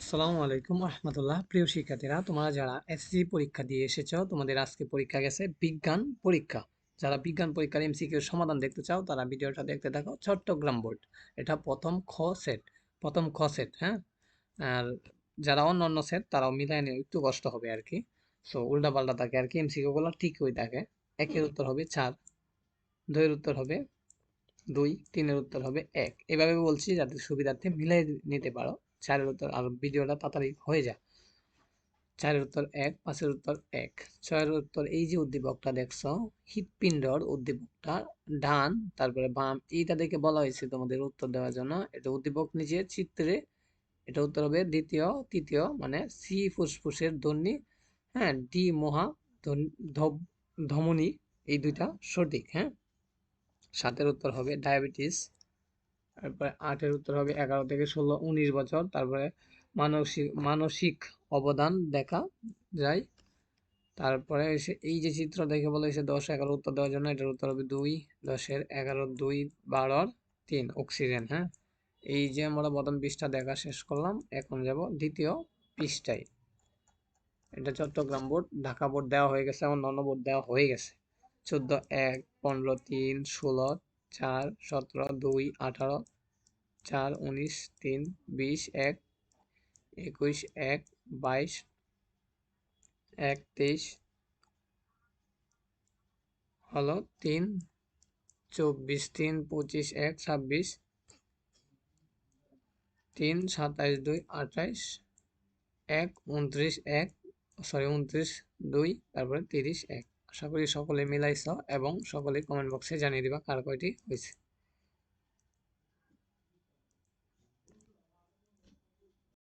আসসালামু আলাইকুম রহমতুল্লাহ। প্রিয় শিক্ষার্থীরা, তোমরা যারা এসসি পরীক্ষা দিয়ে এসেছ, তোমাদের আজকে পরীক্ষা গেছে বিজ্ঞান পরীক্ষা। যারা বিজ্ঞান পরীক্ষার এমসিকিউর সমাধান দেখতে চাও, তারা ভিডিওটা দেখতে থাকো। চট্টগ্রাম বোর্ড, এটা প্রথম খ সেট প্রথম খ সেট হ্যাঁ? আর যারা অন্য অন্য সেট তারাও মিলাই নিয়ে একটু কষ্ট হবে আর কি সো উল্টা পাল্টা থাকে আর কি এমসিকিউগুলো ঠিকই থাকে। একের উত্তর হবে চার, দুইয়ের উত্তর হবে দুই, তিনের উত্তর হবে এক। এভাবে বলছি যাতে সুবিধার্থে মিলাই নিতে পারো। চারের উত্তর আর ভিডিওটা তাড়াতাড়ি হয়ে যায় চারের উত্তর এক, পাঁচের উত্তর এক। ছয়ের উত্তর এই যে উদ্দীপকটা দেখছ, হৃৎপিণ্ডর উদ্দীপকটা, ডান, তারপরে বাম, এইটা দেখে বলা হয়েছে তোমাদের উত্তর দেওয়ার জন্য। এটা উদ্দীপক নিজের চিত্রে, এটা উত্তর হবে দ্বিতীয়, তৃতীয় মানে সি ফুসফুসের ধ্বনি হ্যাঁ ডি মহা ধমনী, এই দুইটা সঠিক হ্যাঁ। সাতের উত্তর হবে ডায়াবেটিস তারপরে আটের উত্তর হবে এগারো থেকে ষোলো, উনিশ বছর। তারপরে মানসিক মানসিক অবদান দেখা যায়। তারপরে এসে এই যে চিত্র দেখে বলে, এসে দশ এগারো উত্তর দেওয়ার জন্য, এটার উত্তর হবে দুই, দশের এগারো, দুই, বারোর তিন, অক্সিজেন হ্যাঁ? এই যে আমরা প্রথম পৃষ্ঠা দেখা শেষ করলাম, এখন যাব দ্বিতীয় পৃষ্ঠায়। এটা চট্টগ্রাম বোর্ড, ঢাকা বোর্ড দেওয়া হয়ে গেছে এবং অন্য বোর্ড দেওয়া হয়ে গেছে। চোদ্দ, এক, পনেরো, তিন, ষোলো চার, সতেরো, দুই, আঠারো, চার, উনিশ, তিন, বিশ, এক, একুশ, এক, বাইশ, এক, তেইশ, হলো তিন, চব্বিশ, তিন, পঁচিশ, এক, ছাব্বিশ, তিন, সাতাইশ, দুই, আঠাইশ, এক, উনত্রিশ, এক সরি উনত্রিশ, দুই, তারপরে তিরিশ, এক। আশা করি সকলে মিলাইছ এবং সকলে কমেন্ট বক্সে জানিয়ে দিবা কার কয়টি হয়েছে